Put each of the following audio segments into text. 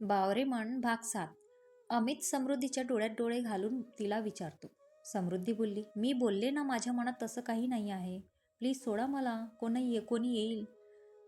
बावरे म्हण भाग सात. अमित समृद्धीच्या डोळ्यात डोळे घालून तिला विचारतो. समृद्धी बोलली मी बोलले ना माझ्या मनात तसं काही नाही आहे. प्लीज सोडा मला. कोणी ये कोणी येईल.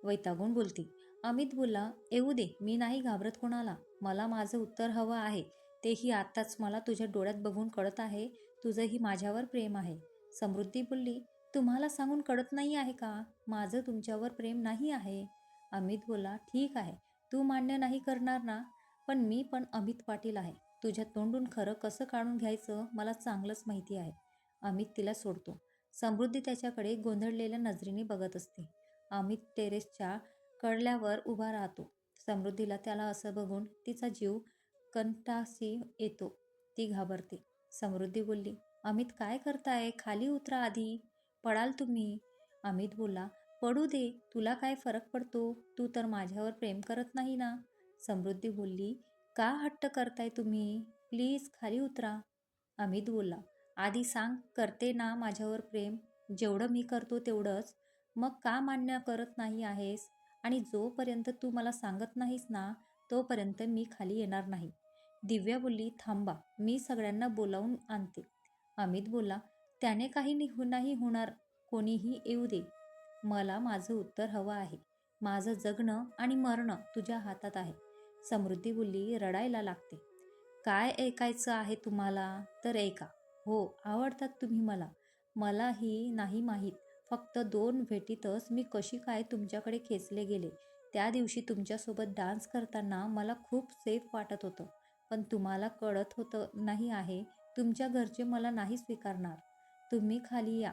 वैतागून बोलती अमित बोलला येऊ दे. मी नाही घाबरत कोणाला. मला माझं उत्तर हवं आहे. तेही आत्ताच मला तुझ्या डोळ्यात बघून कळत आहे. तुझंही माझ्यावर प्रेम आहे. समृद्धी बोलली तुम्हाला सांगून कळत नाही आहे का? माझं तुमच्यावर प्रेम नाही आहे. अमित बोला ठीक आहे. तू मान्य नाही करणार ना पण मी पण अमित पाटील आहे. तुझ्या तोंडून खरं कसं काढून घ्यायचं मला चांगलंच माहिती आहे. अमित तिला सोडतो. समृद्धी त्याच्याकडे गोंधळलेल्या नजरेने बघत असते. अमित टेरेसच्या कळल्यावर उभा राहतो. समृद्धीला त्याला असं बघून तिचा जीव कंटासी येतो. ती घाबरते. समृद्धी बोलली अमित काय करताय? खाली उतरा आधी. पडाल तुम्ही. अमित बोला पडू दे तुला काय फरक पडतो? तू तर माझ्यावर प्रेम करत नाही ना? समृद्धी बोलली का हट्ट करताय तुम्ही? प्लीज खाली उतरा. अमित बोलला आधी सांग करते ना माझ्यावर प्रेम? जेवढं मी करतो तेवढंच. मग का मान्य करत नाही आहेस? आणि जोपर्यंत तू मला सांगत नाहीस ना तोपर्यंत मी खाली येणार नाही. दिव्या बोलली थांबा मी सगळ्यांना बोलावून आणते. अमित बोला त्याने काही नाही होणार. कोणीही येऊ दे. मला माझं उत्तर हवं आहे. माझं जगणं आणि मरणं तुझ्या हातात आहे. समृद्धी बोलली रडायला लागते. काय ऐकायचं आहे तुम्हाला? तर ऐका. हो आवडतात तुम्ही मला. मलाही नाही माहीत. फक्त दोन भेटीतच मी कशी काय तुमच्याकडे खेचले गेले. त्या दिवशी तुमच्यासोबत डान्स करताना मला खूप सेफ वाटत होतं. पण तुम्हाला कळत होतं नाही आहे तुमच्या घरचे मला नाही स्वीकारणार. तुम्ही खाली या.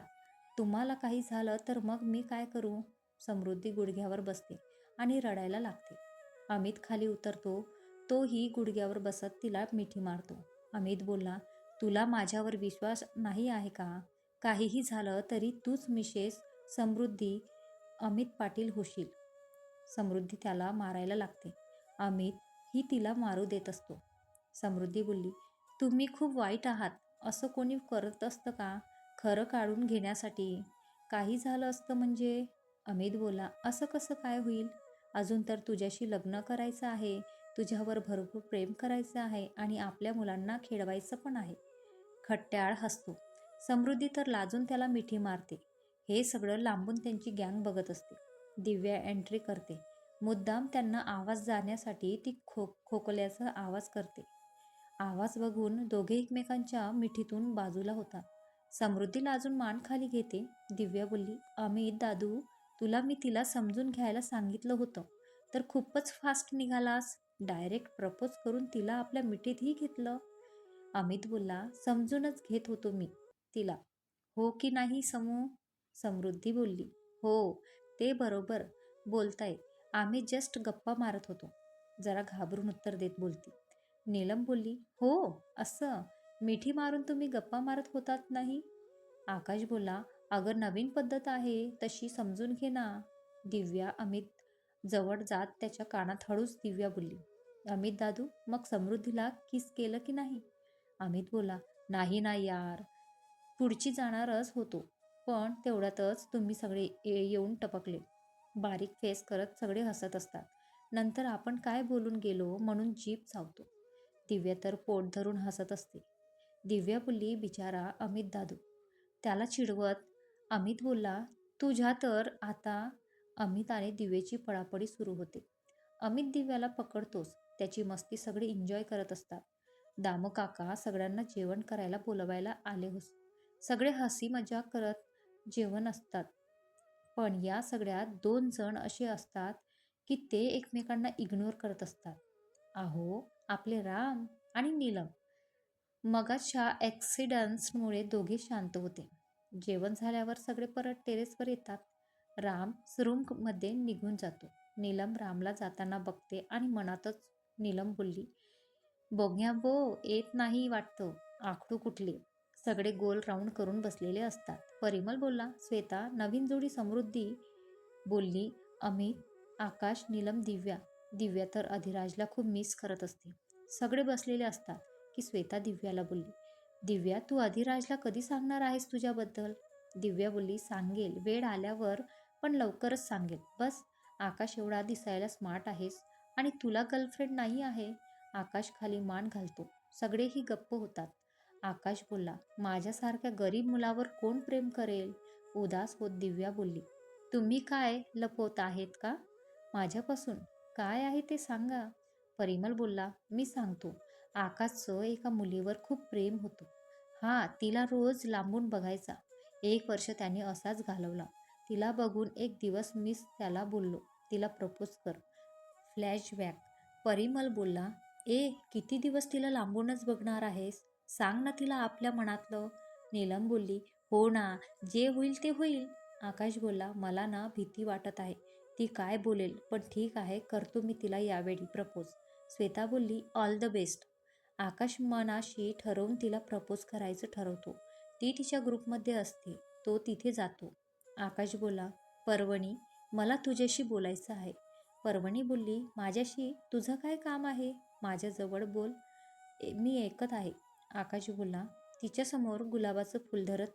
तुम्हाला काही झालं तर मग मी काय करू? समृद्धी गुडघ्यावर बसते आणि रडायला लागते. अमित खाली उतरतो. तोही गुडघ्यावर बसत तिला मिठी मारतो. अमित बोलला तुला माझ्यावर विश्वास नाही आहे का? काहीही झालं तरी तूच मिशेस समृद्धी. अमित पाटील होशील. समृद्धी त्याला मारायला लागते. अमित ही तिला मारू देत असतो. समृद्धी बोलली तुम्ही खूप वाईट आहात. असं कोणी करत असतं का? खरं काढून घेण्यासाठी काही झालं असतं म्हणजे? अमित बोला असं कसं काय होईल? अजून तर तुझ्याशी लग्न करायचं आहे तुझ्यावर भरपूर प्रेम करायचं आहे आणि आपल्या मुलांना खेळवायचं पण आहे. खट्ट्याळ हसतो. समृद्धी तर लाजून त्याला मिठी मारते. हे सगळं लांबून त्यांची गँग बघत असते. दिव्या एंट्री करते. मुद्दाम त्यांना आवाज जाण्यासाठी ती खो खोकल्याचा आवाज करते. आवाज बघून दोघे एकमेकांच्या मिठीतून बाजूला होतात. समृद्धी लाजून मान खाली घेते. दिव्या बोलली अमित दादू तुला मी तिला समजून घ्यायला सांगितलं होतं. तर खूपच फास्ट निघालास. डायरेक्ट प्रपोज करून तिला आपल्या मिठीतही घेतलं. अमित बोलला समजूनच घेत होतो मी तिला. हो की नाही समू? समृद्धी बोलली हो ते बरोबर बोलताय. आम्ही जस्ट गप्पा मारत होतो. जरा घाबरून उत्तर देत बोलती. नीलम बोलली हो असं? मिठी मारून तुम्ही गप्पा मारत होतात नाही? आकाश बोला अगं नवीन पद्धत आहे तशी समजून घे ना. दिव्या अमित जवळ जात त्याच्या कानात हळूच दिव्या बोलली. अमित दादू मग समृद्धीला किस केलं की नाही? अमित बोला नाही ना यार. पुढची जाणारच होतो. पण तेवढ्यातच तुम्ही सगळे ये- येऊन टपकले. बारीक फेस करत सगळे हसत असतात. नंतर आपण काय बोलून गेलो म्हणून जीप चावतो. दिव्या तर पोट धरून हसत असते. दिव्या बोलली बिचारा अमित दादू. त्याला चिडवत अमित बोलला तुझ्या तर आता अमित आणि दिव्याची पळापळी सुरू होते. अमित दिव्याला पकडतोच त्याची मस्ती सगळी एन्जॉय करत असतात. दामो काका सगळ्यांना जेवण करायला बोलवायला आले होस सगळे हसी मजाक करत जेवण असतात. पण या सगळ्यात दोन जण असे असतात की ते एकमेकांना इग्नोर करत असतात. अहो आपले राम आणि नीलम मगाच्या ॲक्सिडन्समुळे दोघे शांत होते. जेवण झाल्यावर सगळे परत टेरेसवर येतात. राम रूममध्ये निघून जातो. नीलम रामला जाताना बघते आणि मनातच नीलम बोलली बघ्या बो येत नाही वाटतं. आखडू कुठले? सगळे गोल राऊंड करून बसलेले असतात. परिमल बोलला श्वेता नवीन जोडी समृद्धी. बोलली अमित आकाश नीलम दिव्या. दिव्या तर अधिराजला खूप मिस करत असते सगळे बसलेले असतात. की श्वेता दिव्याला बोलली दिव्या तू अधिराजला कधी सांगणार आहेस तुझ्याबद्दल? दिव्या बोलली सांगेल. वेळ आल्यावर पण लवकरच सांगेल. बस आकाश एवढा दिसायला स्मार्ट आहेस आणि तुला गर्लफ्रेंड नाही आहे. आकाश खाली मान घालतो. सगळेही गप्प होतात. आकाश बोलला माझ्यासारख्या गरीब मुलावर कोण प्रेम करेल? उदास होत दिव्या बोलली तुम्ही काय लपवत आहेत का? माझ्यापासून काय आहे ते सांगा. परिमल बोलला मी सांगतो. आकाशचं एका मुलीवर खूप प्रेम होतं. हा तिला रोज लांबून बघायचा. एक वर्ष त्याने असाच घालवला. तिला बघून एक दिवस मीच त्याला बोललो. तिला प्रपोज कर. फ्लॅशबॅक परिमल बोलला ए किती दिवस तिला लांबूनच बघणार आहेस? सांग ना तिला आपल्या मनातलं. नीलम बोलली हो ना जे होईल ते होईल. आकाश बोलला मला ना भीती वाटत आहे. ती काय बोलेल? पण ठीक आहे करतो मी तिला यावेळी प्रपोज श्वेता बोलली ऑल द बेस्ट आकाश मनाशी ठरवून तिला प्रपोज करायचं ठरवतो. ती तिच्या ग्रुपमध्ये असते. तो तिथे जातो. आकाश बोला पर्वणी मला तुझ्याशी बोलायचं आहे. पर्वणी बोलली माझ्याशी? तुझं काय काम आहे? माझ्याजवळ बोल. मी ऐकत आहे. आकाश बोलला तिच्यासमोर गुलाबाचं फुल धरत.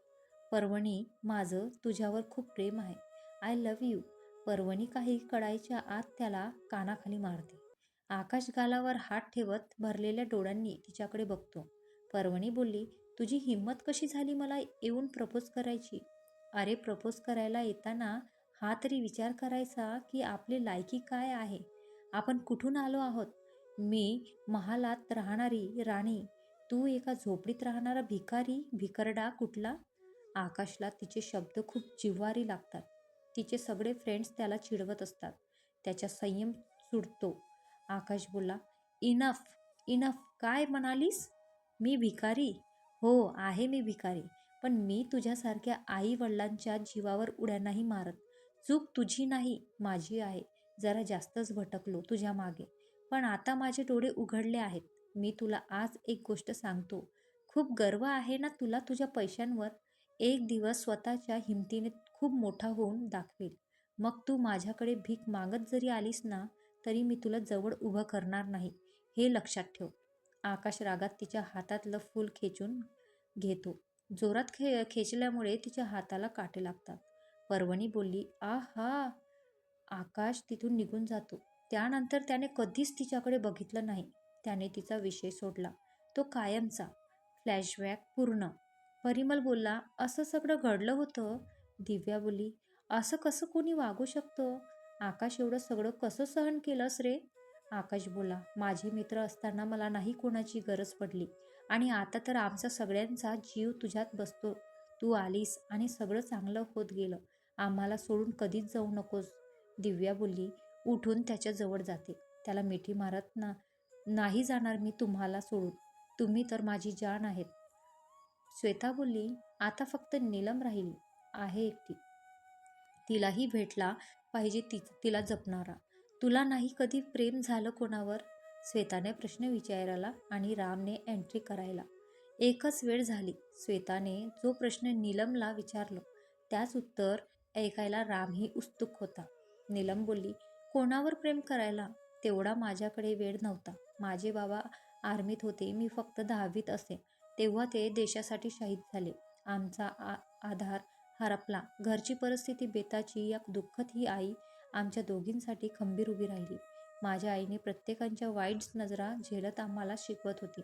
पर्वणी माझं तुझ्यावर खूप प्रेम आहे. I love you. पर्वणी काही कळायच्या आत त्याला कानाखाली मारते. आकाश गालावर हात ठेवत भरलेल्या डोळ्यांनी तिच्याकडे बघतो. पर्वणी बोलली तुझी हिंमत कशी झाली मला येऊन प्रपोज करायची? अरे प्रपोज करायला येताना हा तरी विचार करायचा की आपली लायकी काय आहे? आपण कुठून आलो आहोत? मी महालात राहणारी राणी. तू एका झोपडीत राहणारा भिकारी भिकारडा कुठला? आकाशला तिचे शब्द खूप जिव्हारी लागतात. तिचे सगळे फ्रेंड्स त्याला चिडवत असतात. त्याचा संयम सुटतो. आकाश बोलला इनफ इनफ काय म्हणालीस? मी भिकारी. हो आहे मी भिकारी. पण मी तुझ्यासारख्या आई वडिलांच्या जीवावर उड्या नाही मारत. चूक तुझी नाही माझी आहे. जरा जास्तच भटकलो तुझ्या मागे. पण आता माझे डोळे उघडले आहेत. मी तुला आज एक गोष्ट सांगतो. खूप गर्व आहे ना तुला तुझ्या पैशांवर? एक दिवस स्वतःच्या हिमतीने खूप मोठा होऊन दाखवेल. मग तू माझ्याकडे भीक मागत जरी आलीस ना तरी मी तुला जवळ उभं करणार नाही हे लक्षात ठेव. आकाश रागात तिच्या हातातलं फूल खेचून घेतो. जोरात खे खेचल्यामुळे तिच्या हाताला काटे लागतात. पर्वणी बोलली आ हा आकाश तिथून निघून जातो. त्यानंतर त्याने कधीच तिच्याकडे बघितलं नाही. त्याने तिचा विषय सोडला. तो कायमचा. फ्लॅशबॅक पूर्ण. परिमल बोलला असं सगळं घडलं होतं? दिव्या बोलली असं कसं कोणी वागू शकतं? आकाश एवढं सगळं कसं सहन केलंस रे? आकाश बोला माझे मित्र असताना मला नाही कोणाची गरज पडली. आणि आता तर आमचा सगळ्यांचा जीव तुझ्यात बसतो. तू आलीस आणि सगळं चांगलं होत गेलं. आम्हाला सोडून कधीच जाऊ नकोस. दिव्या बोलली उठून त्याच्याजवळ जाते. त्याला मिठी मारत ना नाही जाणार मी तुम्हाला सोडून. तुम्ही तर माझी जान आहेत. श्वेता बोलली आता फक्त नीलम राहिली. आहे एकटी. तिलाही भेटला पाहिजे ती तिला जपणारा. तुला नाही कधी प्रेम झालं कोणावर? श्वेताने प्रश्न विचारायला आणि रामने एंट्री करायला. एकच वेळ झाली. श्वेताने जो प्रश्न नीलमला विचारलं त्याच उत्तर ऐकायला रामही उत्सुक होता. नीलम बोलली कोणावर प्रेम करायला? तेवढा माझ्याकडे वेळ नव्हता. माझे बाबा आर्मीत होते. मी फक्त दहावीत असे. तेव्हा ते देशासाठी शहीद झाले. आमचा आ आधार हरपला. घरची परिस्थिती बेताची या दुःखत ही आई आमच्या दोघींसाठी खंबीर उभी राहिली. माझ्या आईने प्रत्येकांच्या वाईट नजरा झेलत आम्हाला शिकवत होती.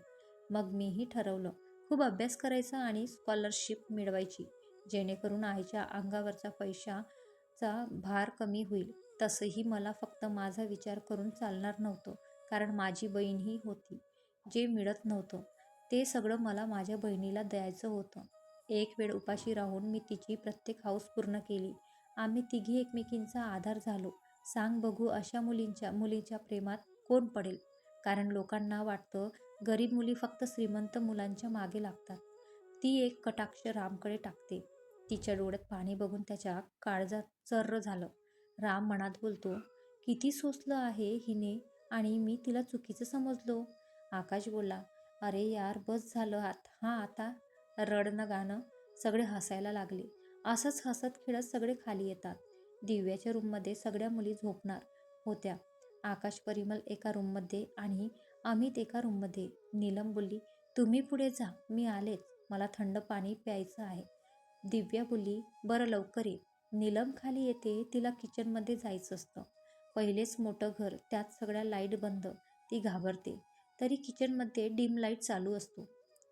मग मीही ठरवलं खूप अभ्यास करायचा आणि स्कॉलरशिप मिळवायची जेणेकरून आईच्या अंगावरचा पैशाचा भार कमी होईल. तसंही मला फक्त माझा विचार करून चालणार नव्हतं कारण माझी बहीणही होती जे मिळत नव्हतं. ते सगळं मला माझ्या बहिणीला द्यायचं होतं. एक वेळ उपाशी राहून मी तिची प्रत्येक हाऊस पूर्ण केली. आम्ही तिघी एकमेकींचा आधार झालो. सांग बघू अशा मुलींच्या मुलीच्या प्रेमात कोण पडेल? कारण लोकांना वाटतं गरीब मुली फक्त श्रीमंत मुलांच्या मागे लागतात. ती एक कटाक्ष रामकडे टाकते. तिच्या डोळ्यात पाणी बघून त्याच्या काळजात चर्र झालं. राम मनात बोलतो किती सोसलं आहे हिने आणि मी तिला चुकीचं समजलो. आकाश बोलला अरे यार बस झालं आत हां आता रडणं गाणं सगळे हसायला लागले. असंच हसत खेळत सगळे खाली येतात. दिव्याच्या रूममध्ये सगळ्या मुली झोपणार होत्या. आकाश परिमल एका रूममध्ये आणि अमित एका रूममध्ये. नीलम बोलली तुम्ही पुढे जा मी आलेच. मला थंड पाणी प्यायचं आहे. दिव्या बोलली बरं लवकर ये. नीलम खाली येते तिला किचनमध्ये जायचं असतं. पहिलेच मोठं घर त्यात सगळ्या लाइट बंद ती घाबरते. तरी किचनमध्ये डिम लाइट चालू असतो.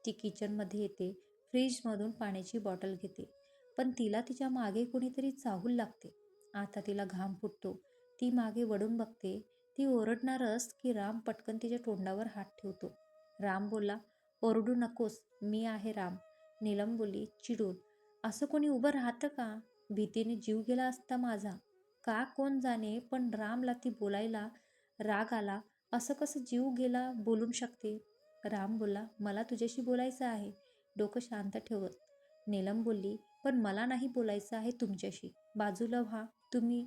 ती किचनमध्ये येते फ्रीजमधून पाण्याची बॉटल घेते. पण तिला तिच्यामागे कुणीतरी चाहूल लागते. आता तिला घाम फुटतो. ती मागे वळून बघते. ती ओरडणारच की राम पटकन तिच्या तोंडावर हात ठेवतो. राम बोलला ओरडू नकोस. मी आहे राम. नीलम बोलली चिडून. असं कोणी उभं राहतं का? भीतीने जीव गेला असता माझा. का कोण जाणे? पण रामला ती बोलायला राग आला. असं कसं जीव गेला बोलून शकते? राम बोला मला तुझ्याशी बोलायचं आहे. डोकं शांत ठेवत. नीलम बोलली पण मला नाही बोलायचं आहे तुमच्याशी. बाजूला व्हा. तुम्ही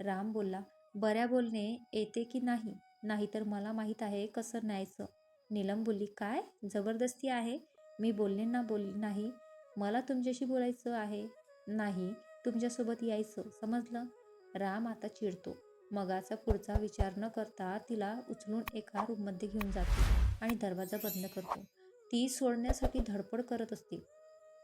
राम बोलला बऱ्या बोलणे येते की नाही? नाहीतर मला माहीत आहे कसं न्यायचं नीलम बोलली काय? जबरदस्ती आहे? मी बोलले ना बोलली नाही. मला तुमच्याशी बोलायचं आहे? नाही. तुमच्यासोबत यायचं. समजलं राम आता चिडतो. मगाचा पुढचा विचार न करता तिला उचलून एका रूममध्ये घेऊन जातो आणि दरवाजा बंद करतो. ती सोडण्यासाठी धडपड करत असते.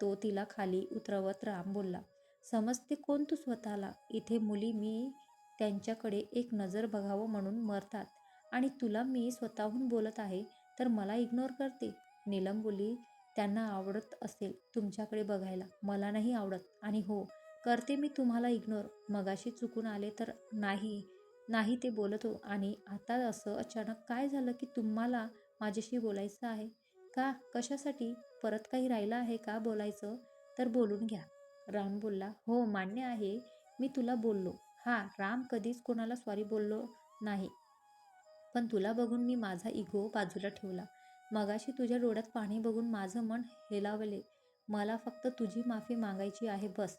तो तिला खाली उतरवत राम बोलला समजते कोण तू स्वतःला? इथे मुली मी त्यांच्याकडे एक नजर बघावं म्हणून मरतात आणि तुला मी स्वतःहून बोलत आहे तर मला इग्नोर करते. नीलम बोली त्यांना आवडत असेल तुमच्याकडे बघायला. मला नाही आवडत. आणि हो करते मी तुम्हाला इग्नोर मगाशी चुकून आले तर नाही नाही ते बोलत हो. आणि आता असं अचानक काय झालं की तुम्हाला माझ्याशी बोलायचं आहे? का? कशासाठी? परत काही राहिलं आहे का बोलायचं? तर बोलून घ्या. राम बोलला हो मान्य आहे. मी तुला बोललो. हा राम कधीच कोणाला सॉरी बोललो नाही. पण तुला बघून मी माझा इगो बाजूला ठेवला. मगाशी तुझ्या डोळ्यात पाणी बघून माझं मन हेलावले. मला फक्त तुझी माफी मागायची आहे बस.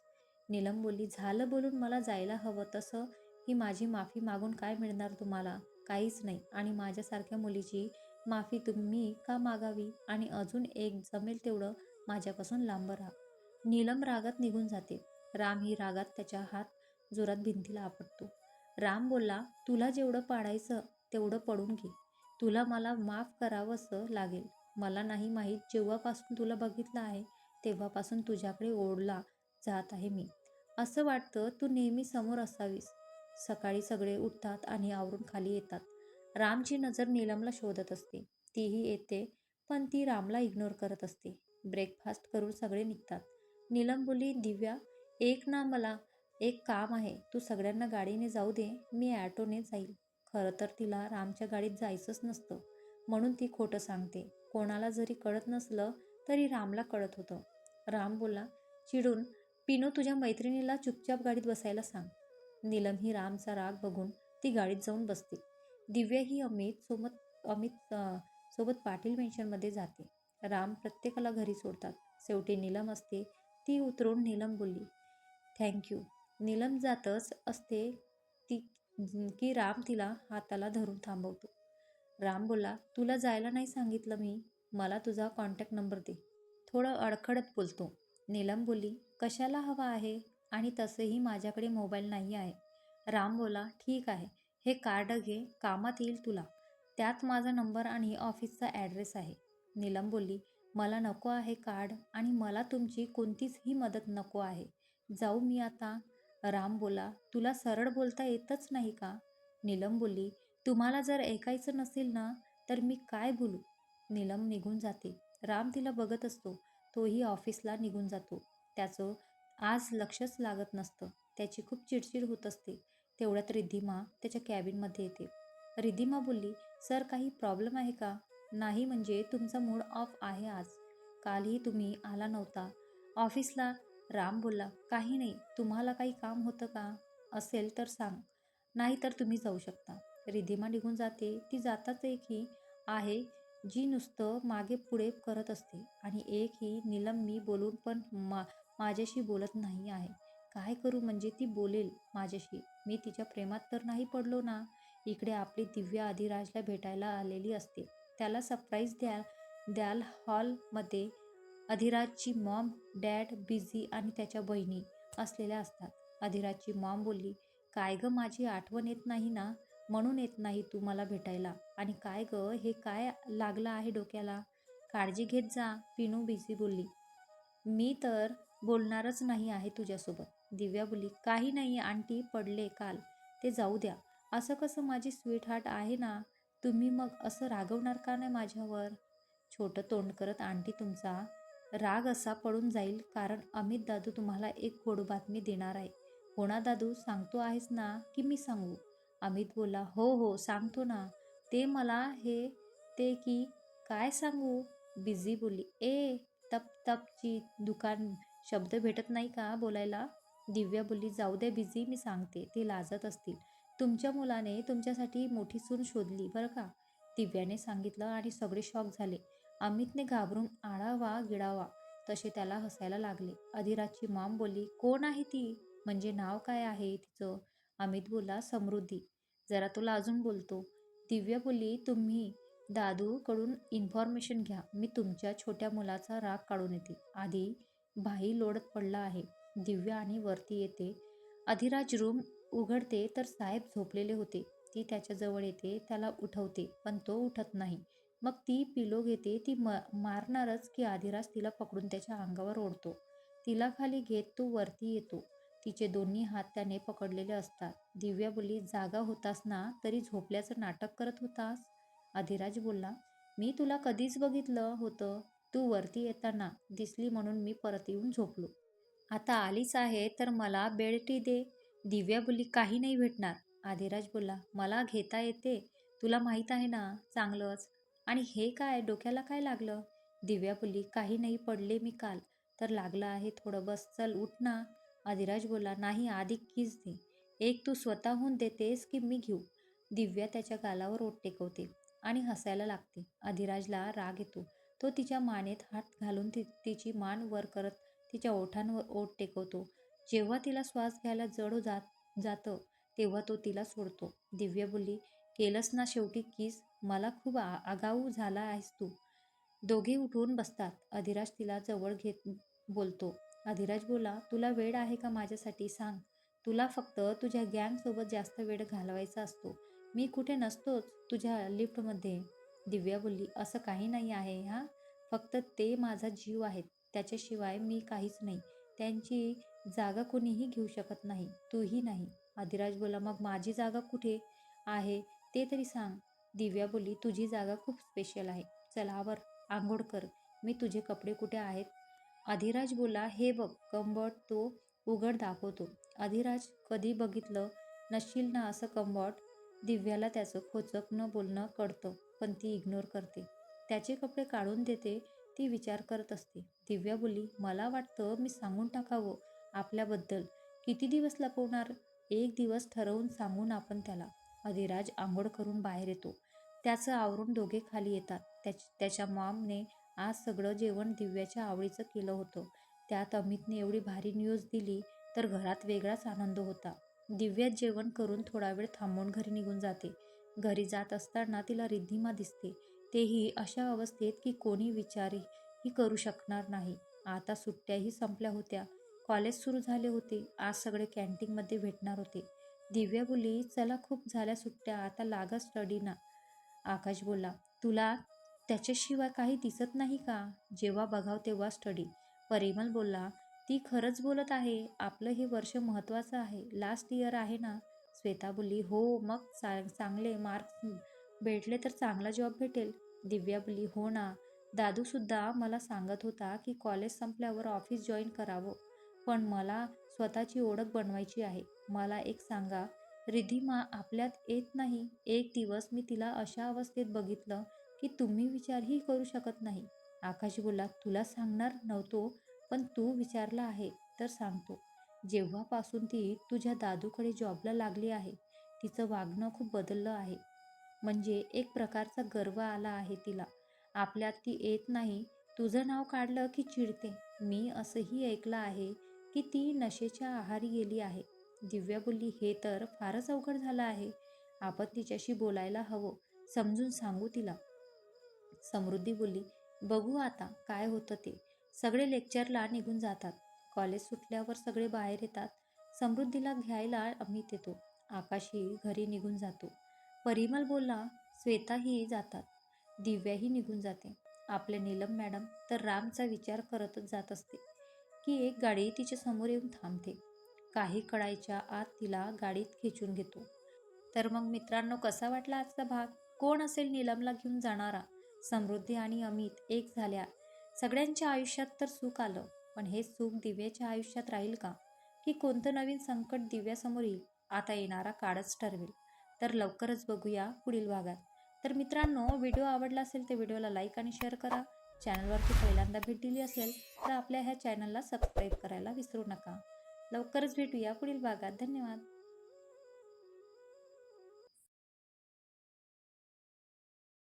नीलम बोलली झालं बोलून मला जायला हवं तसं? ही माझी माफी मागून काय मिळणार तुम्हाला? काहीच नाही. आणि माझ्यासारख्या मुलीची माफी तुम्ही का मागावी? आणि अजून एक जमेल तेवढं माझ्यापासून लांब राहा. नीलम रागात निघून जाते. राम ही रागात त्याच्या हात जोरात भिंतीला आपटतो. राम बोलला तुला जेवढं पाडायचं तेवढं पडून घे. तुला मला माफ करावंसं लागेल. मला नाही माहीत जेव्हापासून तुला बघितलं आहे तेव्हापासून तुझ्याकडे ओढला जात आहे मी. असं वाटतं तू नेहमी समोर असावीस. सकाळी सगळे उठतात आणि आवरून खाली येतात. रामची नजर नीलमला शोधत असते. तीही येते पण ती रामला इग्नोर करत असते. ब्रेकफास्ट करून सगळे निघतात. नीलम बोली दिव्या एक ना मला एक काम आहे. तू सगळ्यांना गाडीने जाऊ दे मी ॲटोने जाईल. खरं तर तिला रामच्या गाडीत जायचंच नसतं म्हणून ती खोटं सांगते. कोणाला जरी कळत नसलं तरी रामला कळत होतं. राम बोला चिडून पिनू तुझ्या मैत्रिणीला चुपचाप गाडीत बसायला सांग. नीलम ही रामचा राग बघून ती गाडीत जाऊन बसते. दिव्या ही अमित सोबत अमित सोबत पाटील मेन्शनमध्ये जाते. राम प्रत्येकाला घरी सोडतात. शेवटी नीलम असते. ती उतरून नीलम बोलली थँक्यू नीलम जातच असते ती की राम तिला हाताला धरून थांबवतो. राम बोला तुला जायला नाही सांगितलं मी. मला तुझा कॉन्टॅक्ट नंबर दे. थोडं अडखडत बोलतो. नीलम बोलली कशाला हवा आहे? आणि तसंही माझ्याकडे मोबाईल नाही आहे. राम बोला ठीक आहे. हे कार्ड घे कामात येईल तुला. त्यात माझा नंबर आणि ऑफिसचा ॲड्रेस आहे. नीलम बोलली मला नको आहे कार्ड आणि मला तुमची कोणतीचही मदत नको आहे. जाऊ मी आता. राम बोला तुला सरळ बोलता येतच नाही का? नीलम बोलली तुम्हाला जर ऐकायचं नसेल ना तर मी काय बोलू? नीलम निघून जाते. राम तिला बघत असतो. तोही ऑफिसला निघून जातो. त्याचं आज लक्षच लागत नसतं. त्याची खूप चिडचिड होत असते. तेवढ्यात रिद्धिमा त्याच्या कॅबिनमध्ये येते. रिद्धिमा बोलली सर काही प्रॉब्लेम आहे का? नाही म्हणजे तुमचा मूड ऑफ आहे आज. कालही तुम्ही आला नव्हता. ऑफिसला. राम बोलला काही नाही. तुम्हाला काही काम होतं का? असेल तर सांग. नाही तर तुम्ही जाऊ शकता. रिधिमा निघून जाते. ती जाताच एक ही आहे जी नुसतं मागे पुढे करत असते आणि एक ही नीलम मी बोलून पण मा माझ्याशी बोलत नाही आहे. काय करू म्हणजे ती बोलेल माझ्याशी. मी तिच्या प्रेमात तर नाही पडलो ना. इकडे आपली दिव्या अधिराजला भेटायला आलेली असते. त्याला सरप्राईज द्या द्याल हॉलमध्ये अधिराजची मॉम डॅड बिझी आणि त्याच्या बहिणी असलेल्या असतात. अधिराजची मॉम बोलली काय गं माझी आठवण येत नाही ना? म्हणून येत नाही तू मला भेटायला. आणि काय गं हे काय लागलं आहे डोक्याला? काळजी घेत जा पिनू बिझी बोलली. मी तर बोलणारच नाही आहे तुझ्यासोबत. दिव्या बोली काही नाही आंटी पडले काल. ते जाऊ द्या. असं कसं माझी स्वीट हार्ट आहे ना? तुम्ही मग असं रागवणार का नाही माझ्यावर? छोटं तोंड करत आंटी तुमचा. राग असा पडून जाईल कारण अमित दादू तुम्हाला एक गोड बातमी देणार आहे. हो ना दादू सांगतो आहेस ना की मी सांगू? अमित बोला हो हो सांगतो ना. ते मला हे ते की काय सांगू? बिझी बोलली ए तप तपची दुकान शब्द भेटत नाही का बोलायला? दिव्या बोलली जाऊ द्या बिझी मी सांगते ते लाजत असतील. तुमच्या मुलाने तुमच्यासाठी मोठी सून शोधली बरं का? दिव्याने सांगितलं आणि सगळे शॉक झाले. अमितने घाबरून आळावा गिळावा तसे त्याला हसायला लागले. अधिराजची माम बोलली कोण आहे ती? म्हणजे नाव काय आहे तिचं? अमित बोलला समृद्धी. जरा तुला अजून बोलतो. दिव्या बोलली तुम्ही दादूकडून इन्फॉर्मेशन घ्या. मी तुमच्या छोट्या मुलाचा राग काढून येते. आधी भाई लोडत पडला आहे. दिव्या आणि वरती येते. अधिराज रूम उघडते तर साहेब झोपलेले होते. ती त्याच्याजवळ येते त्याला उठवते पण तो उठत नाही. मग ती पिलो घेते ती म मारणारच की अधिराज तिला पकडून त्याच्या अंगावर ओढतो. तिला खाली घेत तो वरती येतो. तिचे दोन्ही हात त्याने पकडलेले असतात. दिव्या बोलली जागा होतास ना तरी झोपल्याचं नाटक करत होतास? अधिराज बोलला मी तुला कधीच बघितलं होतं. तू वरती येताना दिसली म्हणून मी परत येऊन झोपलो. आता आलीच आहे तर मला बेळटी दे. दिव्या बोलली काही नाही भेटणार. आदिराज बोलला मला घेता येते. तुला माहीत आहे ना चांगलंच. आणि हे काय डोक्याला काय लागलं? दिव्या बोलली काही नाही पडले मी काल. तर लागलं आहे थोडं बस चल उठ ना. आदिराज बोलला नाही आधी कीच दे. एक तू स्वतःहून देतेस की मी घेऊ? दिव्या त्याच्या गालावर ओट टेकवते आणि हसायला लागते. अधिराजला राग येतो. तो तिच्या मानेत हात घालून ति तिची मान वर करत तिच्या ओठांवर ओठ टेकवतो. जेव्हा तिला श्वास घ्यायला जड जात जातं तेव्हा तो तिला सोडतो. दिव्या बोलली केलंस ना शेवटी किस? मला खूप आ आगाऊ झाला आहेस तू. दोघे उठून बसतात. अधिराज तिला जवळ घेत बोलतो अधिराज बोला तुला वेळ आहे का माझ्यासाठी? सांग. तुला फक्त तुझ्या गँगसोबत जास्त वेळ घालवायचा असतो. मी कुठे नसतोच तुझ्या लिफ्टमध्ये. दिव्या बोलली असं काही नाही आहे हा? फक्त ते माझा जीव आहेत. त्याच्याशिवाय मी काहीच नाही. त्यांची जागा कोणीही घेऊ शकत नाही. तूही नाही. आदिराज बोला मग माझी जागा कुठे आहे? ते तरी सांग. दिव्या बोली तुझी जागा खूप स्पेशल आहे. चलावर आंघोळ कर. मी तुझे कपडे कुठे आहेत? अधिराज बोला हे बघ कंबट तो उघड दाखवतो. अधिराज कधी बघितलं नशील ना असं कंबट? दिव्याला त्याचं खोचक न बोलणं कळतं पण ती इग्नोर करते. त्याचे कपडे काढून देते ती विचार करत असते. दिव्या बोली मला वाटतं मी सांगून टाकावं आपल्याबद्दल. किती दिवस लपवणार? एक दिवस ठरवून सांगून आपण त्याला. अधिराज आंघोळ करून बाहेर येतो. त्याचं आवरून दोघे खाली येतात. त्याच त्याच्या मॉमने आज सगळं जेवण दिव्याच्या आवडीचं केलं होतं. त्यात अमितने एवढी भारी न्यूज दिली तर घरात वेगळाच आनंद होता. दिव्या जेवण करून थोडा वेळ थांबून घरी निघून जाते. घरी जात असताना तिला रिद्धिमा दिसते. तेही अशा अवस्थेत की कोणी विचारही करू शकणार नाही. आता सुट्ट्याही संपल्या होत्या. कॉलेज सुरू झाले होते. आज सगळे कॅन्टीनमध्ये भेटणार होते. दिव्या बोलली चला खूप झाल्या सुट्ट्या आता लागा स्टडी ना. आकाश बोलला तुला त्याच्याशिवाय काही दिसत नाही का? जेव्हा बघाव तेव्हा स्टडी. परिमल बोलला ती खरंच बोलत आहे. आपलं हे वर्ष महत्त्वाचं आहे. लास्ट इयर आहे ना? श्वेता बोलली हो मग चा चांगले मार्क्स भेटले तर चांगला जॉब भेटेल. दिव्याबली हो ना. दादूसुद्धा मला सांगत होता की कॉलेज संपल्यावर ऑफिस जॉईन करावं पण मला स्वतःची ओळख बनवायची आहे. मला एक सांगा रिधिमा आपल्यात येत नाही. एक दिवस मी तिला अशा अवस्थेत बघितलं की तुम्ही विचारही करू शकत नाही. आकाश बोला तुला सांगणार नव्हतो पण तू विचारला आहे तर सांगतो. जेव्हापासून ती तुझ्या दादूकडे जॉबला लागली आहे तिचं वागणं खूप बदललं आहे. म्हणजे एक प्रकारचा गर्व आला आहे तिला. आपल्यात ती येत नाही. तुझं नाव काढलं की चिडते. मी असंही ऐकलं आहे की ती नशेच्या आहारी गेली आहे. दिव्या बोलली हे तर फारच अवघड झालं आहे. आपण तिच्याशी बोलायला हवं. समजून सांगू तिला. समृद्धी बोलली बघू आता काय होतं ते. सगळे लेक्चरला निघून जातात. कॉलेज सुटल्यावर सगळे बाहेर येतात. समृद्धीला घ्यायला अमित येतो. आकाशही घरी निघून जातो. परिमल बोलला श्वेताही जातात. दिव्याही निघून जाते. आपले नीलम मॅडम तर रामचा विचार करतच जात असते की एक गाडी तिच्या समोर येऊन थांबते. काही कळायच्या आत तिला गाडीत खेचून घेतो. तर मग मित्रांनो कसा वाटला आजचा भाग? कोण असेल नीलमला घेऊन जाणारा? समृद्धी आणि अमित एक झाल्या. सगळ्यांच्या आयुष्यात तर सुख आलं पण हे सुख दिव्याच्या आयुष्यात राहील का? की कोणतं नवीन संकट दिव्यासमोर येईल? आता येणारा काळच ठरवेल. तर लवकरच बघूया पुढील भागात. तर मित्रांनो व्हिडिओ आवडला असेल तर व्हिडिओला लाईक आणि शेअर करा. चॅनलवरती पहिल्यांदा भेट दिली असेल तर आपल्या ह्या चॅनलला सबस्क्राईब करायला विसरू नका. लवकरच भेटूया पुढील भागात. धन्यवाद.